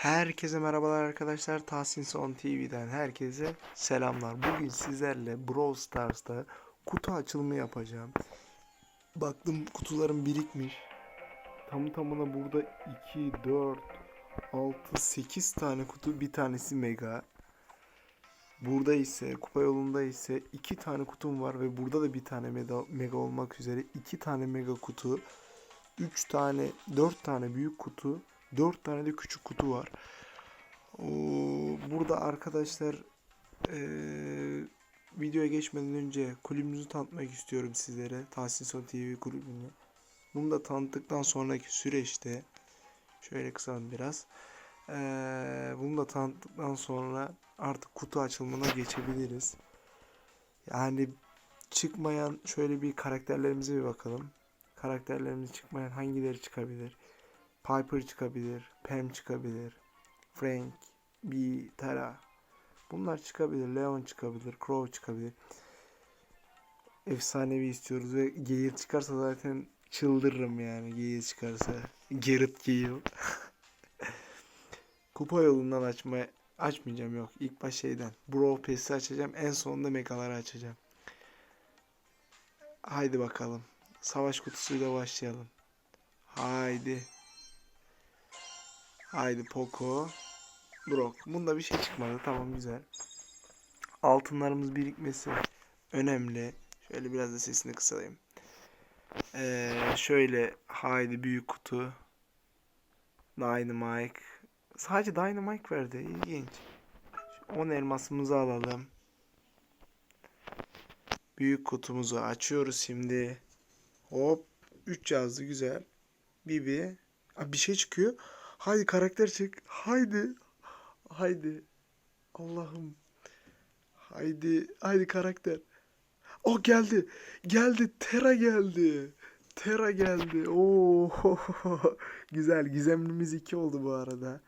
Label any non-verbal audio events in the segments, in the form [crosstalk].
Herkese merhabalar arkadaşlar. Tahsin Son TV'den herkese selamlar. Bugün sizlerle Brawl Stars'ta kutu açılımı yapacağım. Baktım kutularım birikmiş. Tam tamına burada 2, 4, 6, 8 tane kutu. Bir tanesi mega. Burada ise kupa yolunda ise 2 tane kutum var ve burada da bir tane mega, mega olmak üzere 2 tane mega kutu. 3 tane, 4 tane büyük kutu, 4 tane de küçük kutu var. Oo, burada arkadaşlar eee, videoya geçmeden önce kulübümüzü tanıtmak istiyorum sizlere. Tahsin Son TV kulübünü. Bunu da tanıttıktan sonraki süreçte şöyle kısalım biraz. Eee, bunu da tanıttıktan sonra artık kutu açılımına geçebiliriz. Yani çıkmayan şöyle bir karakterlerimize bir bakalım. Karakterlerimiz çıkmayan hangileri çıkabilir? Piper çıkabilir, Pam çıkabilir, Frank, Bee, Tara. Bunlar çıkabilir. Leon çıkabilir, Crow çıkabilir. Efsanevi istiyoruz ve Gale çıkarsa zaten çıldırırım yani Gale çıkarsa. Garrett Gale. [laughs] Kupa yolundan açmaya açmayacağım yok. İlk baş şeyden. Brawl Pass'i açacağım. En sonunda Megaları açacağım. Haydi bakalım. Savaş kutusuyla başlayalım. Haydi. Haydi Poco. Brock. Bunda bir şey çıkmadı. Tamam güzel. Altınlarımız birikmesi önemli. Şöyle biraz da sesini kısalayım. Ee, şöyle haydi büyük kutu. Dynamite. Sadece Dynamite verdi. İlginç. 10 elmasımızı alalım. Büyük kutumuzu açıyoruz şimdi. Hop. 3 yazdı güzel. Bibi. Aa, bir şey çıkıyor. Haydi karakter çık. Haydi. Haydi. Allah'ım. Haydi. Haydi karakter. O geldi. Geldi. Tera geldi. Tera geldi. Oo. [laughs] Güzel. Gizemlimiz 2 oldu bu arada.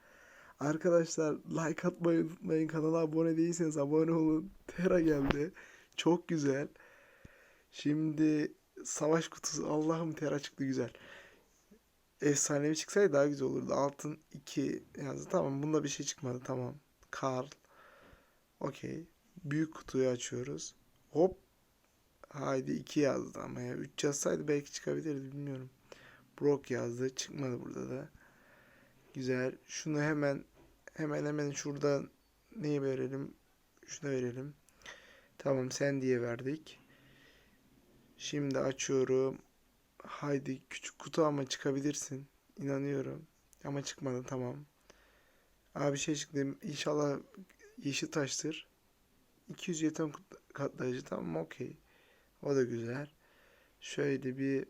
Arkadaşlar like atmayı unutmayın. Kanala abone değilseniz abone olun. Tera geldi. Çok güzel. Şimdi savaş kutusu. Allah'ım Tera çıktı güzel. Efsanevi çıksaydı daha güzel olurdu. Altın 2 yazdı. Tamam bunda bir şey çıkmadı. Tamam. Karl. Okey. Büyük kutuyu açıyoruz. Hop. Haydi 2 yazdı ama ya. 3 yazsaydı belki çıkabilirdi bilmiyorum. Brock yazdı. Çıkmadı burada da. Güzel. Şunu hemen hemen hemen şuradan neyi verelim? Şuna verelim. Tamam sen diye verdik. Şimdi açıyorum. Haydi küçük kutu ama çıkabilirsin. İnanıyorum. Ama çıkmadı tamam. Abi şey çıktı. İnşallah yeşil taştır. 200 yetem katlayıcı tamam okey. O da güzel. Şöyle bir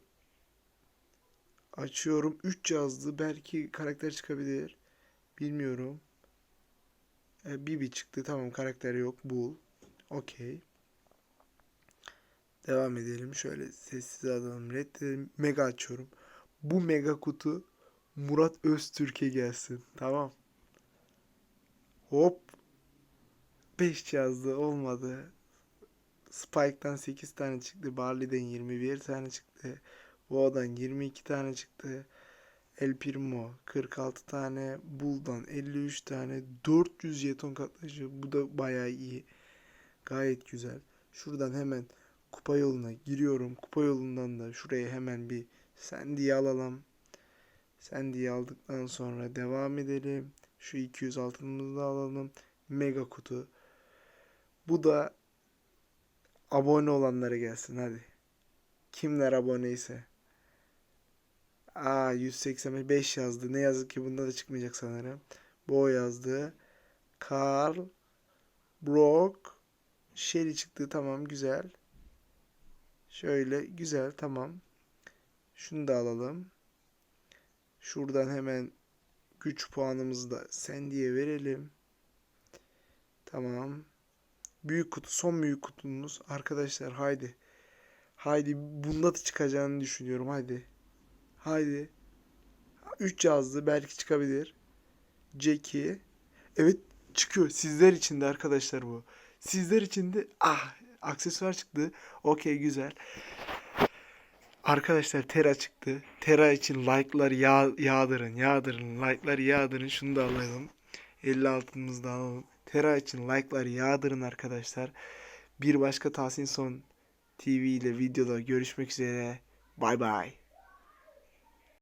açıyorum. 3 yazdı. Belki karakter çıkabilir. Bilmiyorum. E, Bibi çıktı. Tamam karakter yok. Bull. Okey. Devam edelim. Şöyle sessiz alalım. Reddedelim. Mega açıyorum. Bu mega kutu Murat Öztürk'e gelsin. Tamam. Hop. 5 yazdı. Olmadı. Spike'dan 8 tane çıktı. Barley'den 21 tane çıktı. Vo'dan 22 tane çıktı. El Primo 46 tane. Bull'dan 53 tane. 400 jeton katlayıcı. Bu da bayağı iyi. Gayet güzel. Şuradan hemen kupa yoluna giriyorum. Kupa yolundan da şuraya hemen bir Sandy'yi alalım. Sandy'yi aldıktan sonra devam edelim. Şu 200 altınımızı da alalım. Mega kutu. Bu da abone olanlara gelsin hadi. Kimler aboneyse. Aa 185 yazdı. Ne yazık ki bunda da çıkmayacak sanırım. Bo yazdı. Carl, Brock, Shelly çıktı. Tamam güzel. Şöyle güzel tamam. Şunu da alalım. Şuradan hemen güç puanımızı da Sandy'ye verelim. Tamam. Büyük kutu son büyük kutumuz. Arkadaşlar haydi. Haydi bunda da çıkacağını düşünüyorum. Haydi. Haydi. 3 yazdı. Belki çıkabilir. Jackie. Evet çıkıyor. Sizler için de arkadaşlar bu. Sizler için de ah aksesuar çıktı. Okey güzel. Arkadaşlar Tera çıktı. Tera için like'lar yağ, yağdırın. Yağdırın. Like'lar yağdırın. Şunu da alalım. 56'mızı da alalım. Tera için like'lar yağdırın arkadaşlar. Bir başka Tahsin Son TV ile videoda görüşmek üzere. Bay bay.